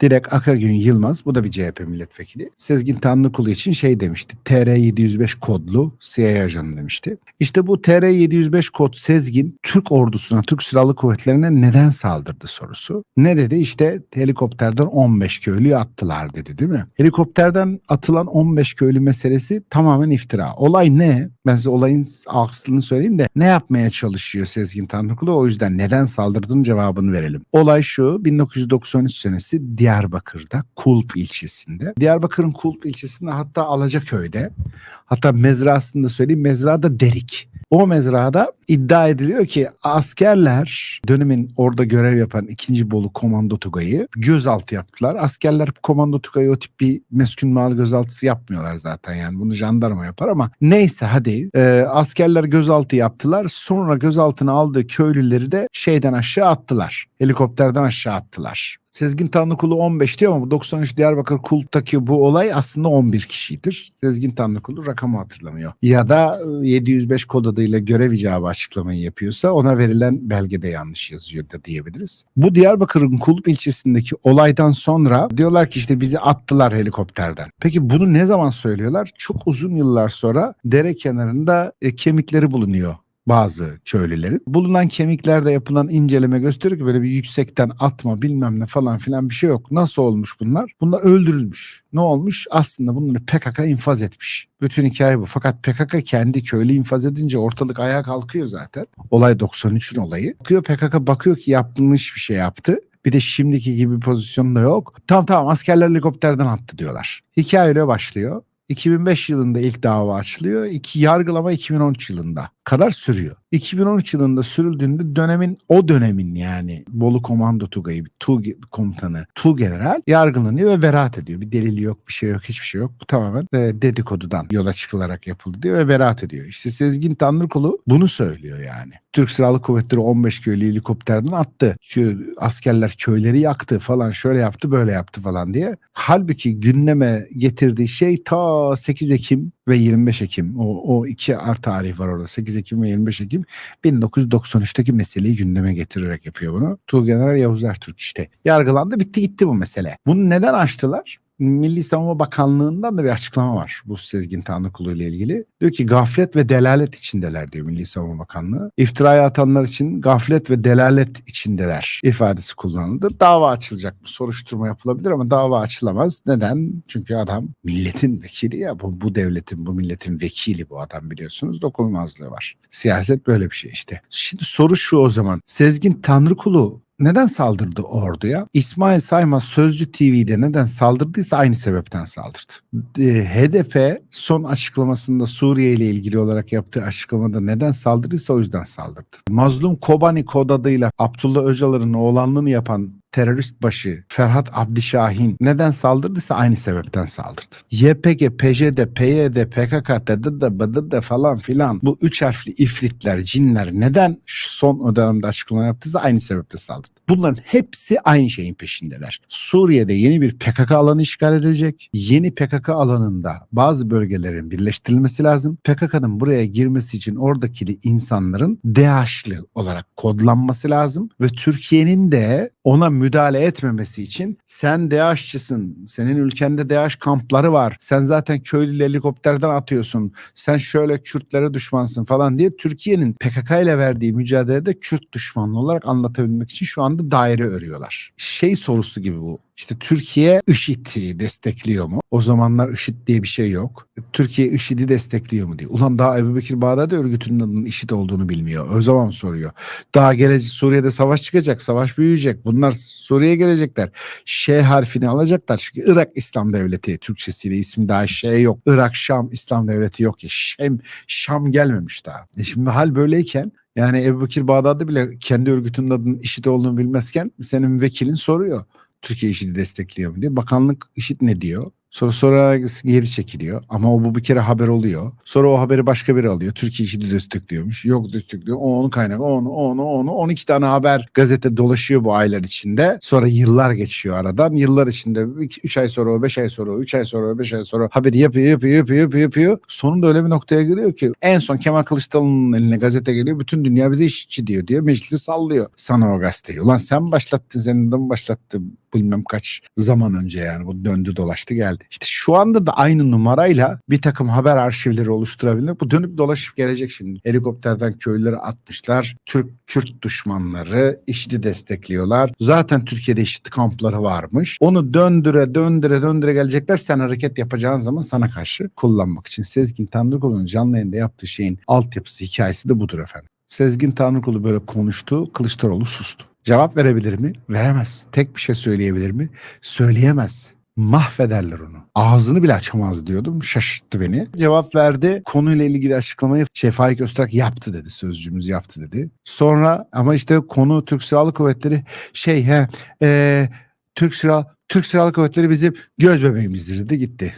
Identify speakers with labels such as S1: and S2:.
S1: Direkt Akagün Yılmaz bu da bir CHP milletvekili. Sezgin Tanrıkulu için şey demişti. TR-705 kodlu CIA ajanı demişti. İşte bu TR-705 kod Sezgin Türk ordusuna, Türk Silahlı Kuvvetleri'ne neden saldırdı sorusu. Ne dedi? İşte helikopterden 15 köylüyü attılar dedi değil mi? Helikopterden atılan 15 köylü meselesi tamamen iftira. Olay ne? Ben size olayın aslını söyleyeyim de ne yapmaya çalışıyor Sezgin Tanrıkulu? O yüzden neden saldırdığının cevabını verelim. Olay şu 1993 senesi Diyarbakır'da Kulp ilçesinde. Diyarbakır'ın Kulp ilçesinde hatta Alacaköy'de hatta mezrasında söyleyeyim mezrada Derik. O mezrada iddia ediliyor ki askerler dönemin orada görev yapan 2. Bolu Komando Tugay'ı gözaltı yaptılar. Askerler Komando Tugay'ı o tip bir meskun mal gözaltısı yapmıyorlar zaten yani bunu jandarma yapar ama neyse hadi e, askerler gözaltı yaptılar. Sonra gözaltına aldığı köylüleri de şeyden aşağı attılar. Helikopterden aşağı attılar. Sezgin Tanrıkulu 15 diyor ama bu 93 Diyarbakır Kult'taki bu olay aslında 11 kişidir. Sezgin Tanrıkulu rakamı hatırlamıyor. Ya da e, 705 kod adıyla görev icabı açıklamayı yapıyorsa ona verilen belgede yanlış yazıyor da diyebiliriz. Bu Diyarbakır'ın Kulp ilçesindeki olaydan sonra diyorlar ki işte bizi attılar helikopterden. Peki bunu ne zaman söylüyorlar? Çok uzun yıllar sonra dere kenarında e, kemikleri bulunuyor bazı köylülerin. Bulunan kemiklerde yapılan inceleme gösteriyor ki böyle bir yüksekten atma bilmem ne falan filan bir şey yok. Nasıl olmuş bunlar? Bunlar öldürülmüş. Ne olmuş? Aslında bunları PKK infaz etmiş. Bütün hikaye bu. Fakat PKK kendi köylü infaz edince ortalık ayağa kalkıyor zaten. Olay 93'ün olayı. Bakıyor PKK bakıyor ki yapılmış bir şey yaptı. Bir de şimdiki gibi pozisyonda yok. Tamam tamam askerler helikopterden attı diyorlar. Hikaye öyle başlıyor. 2005 yılında ilk dava açılıyor. İki yargılama 2013 yılında kadar sürüyor. 2013 yılında sürüldüğünde dönemin o dönemin yani Bolu Komando Tugayı bir Tu komutanı Tu General yargılanıyor ve beraat ediyor. Bir delili yok, bir şey yok, hiçbir şey yok. Bu tamamen e, dedikodudan yola çıkılarak yapıldı diyor ve beraat ediyor. İşte Sezgin Tanrıkulu bunu söylüyor yani. Türk Silahlı Kuvvetleri 15 köylü helikopterden attı. Şu askerler köyleri yaktı falan şöyle yaptı böyle yaptı falan diye. Halbuki gündeme getirdiği şey ta 8 Ekim ve 25 Ekim. O, o iki ar tarih var orada. 8 Ekim ve 25 Ekim 1993'teki meseleyi gündeme getirerek yapıyor bunu. Tuğgeneral Yavuz Ertürk işte. Yargılandı bitti gitti bu mesele. Bunu neden açtılar? Milli Savunma Bakanlığı'ndan da bir açıklama var bu Sezgin Tanrıkulu ile ilgili. Diyor ki gaflet ve delalet içindeler diyor Milli Savunma Bakanlığı. İftiraya atanlar için gaflet ve delalet içindeler ifadesi kullanıldı. Dava açılacak mı? Soruşturma yapılabilir ama dava açılamaz. Neden? Çünkü adam milletin vekili ya. Bu, bu devletin, bu milletin vekili bu adam biliyorsunuz. Dokunulmazlığı var. Siyaset böyle bir şey işte. Şimdi soru şu o zaman. Sezgin Tanrıkulu neden saldırdı orduya? İsmail Saymaz Sözcü TV'de neden saldırdıysa aynı sebepten saldırdı. HDP son açıklamasında Suriye ile ilgili olarak yaptığı açıklamada neden saldırdıysa o yüzden saldırdı. Mazlum Kobani kod adıyla Abdullah Öcalan'ın oğlanlığını yapan terörist başı Ferhat Abdişahin neden saldırdıysa aynı sebepten saldırdı. YPG, PJD, PYD, PKK, DDD, BDD falan filan bu üç harfli ifritler, cinler neden şu son dönemde açıklama yaptıysa aynı sebeple saldırdı. Bunların hepsi aynı şeyin peşindeler. Suriye'de yeni bir PKK alanı işgal edilecek. Yeni PKK alanında bazı bölgelerin birleştirilmesi lazım. PKK'nın buraya girmesi için oradaki insanların DAEŞ'li olarak kodlanması lazım ve Türkiye'nin de ona müdahale etmemesi için sen DAEŞ'çısın, senin ülkende DAEŞ kampları var, sen zaten köylü helikopterden atıyorsun, sen şöyle Kürtlere düşmansın falan diye Türkiye'nin PKK ile verdiği mücadelede Kürt düşmanlığı olarak anlatabilmek için şu anda daire örüyorlar. Şey sorusu gibi bu. İşte Türkiye IŞİD'i destekliyor mu? O zamanlar IŞİD diye bir şey yok. Türkiye IŞİD'i destekliyor mu diye. Ulan daha Ebu Bekir Bağdadi örgütünün adının IŞİD olduğunu bilmiyor. O zaman soruyor. Daha gelecek Suriye'de savaş çıkacak, savaş büyüyecek. Bunlar Suriye'ye gelecekler. Ş harfini alacaklar. Çünkü Irak İslam Devleti Türkçesiyle ismi daha şey yok. Irak Şam İslam Devleti yok ya. Şam, Şam gelmemiş daha. E şimdi hal böyleyken yani Ebu Bekir Bağdadi bile kendi örgütünün adının IŞİD olduğunu bilmezken senin vekilin soruyor. Türkiye IŞİD'i destekliyor mu diye. Bakanlık IŞİD ne diyor? Sonra sonra geri çekiliyor. Ama o bu bir kere haber oluyor. Sonra o haberi başka biri alıyor. Türkiye işi de destekliyormuş. Yok destekliyor. O onun kaynak. O onu, o onu, onu. 12 tane haber gazete dolaşıyor bu aylar içinde. Sonra yıllar geçiyor aradan. Yıllar içinde 3 ay sonra o, 5 ay sonra o, 3 ay sonra o, 5 ay sonra haberi yapıyor, yapıyor, yapıyor, yapıyor, yapıyor. Sonunda öyle bir noktaya geliyor ki en son Kemal Kılıçdaroğlu'nun eline gazete geliyor. Bütün dünya bize işçi diyor diyor. Meclisi sallıyor sana o gazeteyi. Ulan sen başlattın, senin de mi başlattı bilmem kaç zaman önce yani bu döndü dolaştı geldi. İşte şu anda da aynı numarayla bir takım haber arşivleri oluşturabilmek bu dönüp dolaşıp gelecek şimdi. Helikopterden köylüleri atmışlar. Türk Kürt düşmanları IŞİD'i destekliyorlar. Zaten Türkiye'de IŞİD kampları varmış. Onu döndüre döndüre döndüre gelecekler. Sen hareket yapacağın zaman sana karşı kullanmak için. Sezgin Tanrıkulu'nun canlı yayında yaptığı şeyin altyapısı hikayesi de budur efendim. Sezgin Tanrıkulu böyle konuştu. Kılıçdaroğlu sustu. Cevap verebilir mi? Veremez. Tek bir şey söyleyebilir mi? Söyleyemez. Mahvederler onu. Ağzını bile açamaz diyordum. Şaşırttı beni. Cevap verdi. Konuyla ilgili açıklamayı şey Faik Öztürk yaptı dedi. Sözcüğümüz yaptı dedi. Sonra ama işte konu Türk Silahlı Kuvvetleri şey he e, Türk Silahlı Türk Silahlı Kuvvetleri bizim göz bebeğimizdir dedi gitti.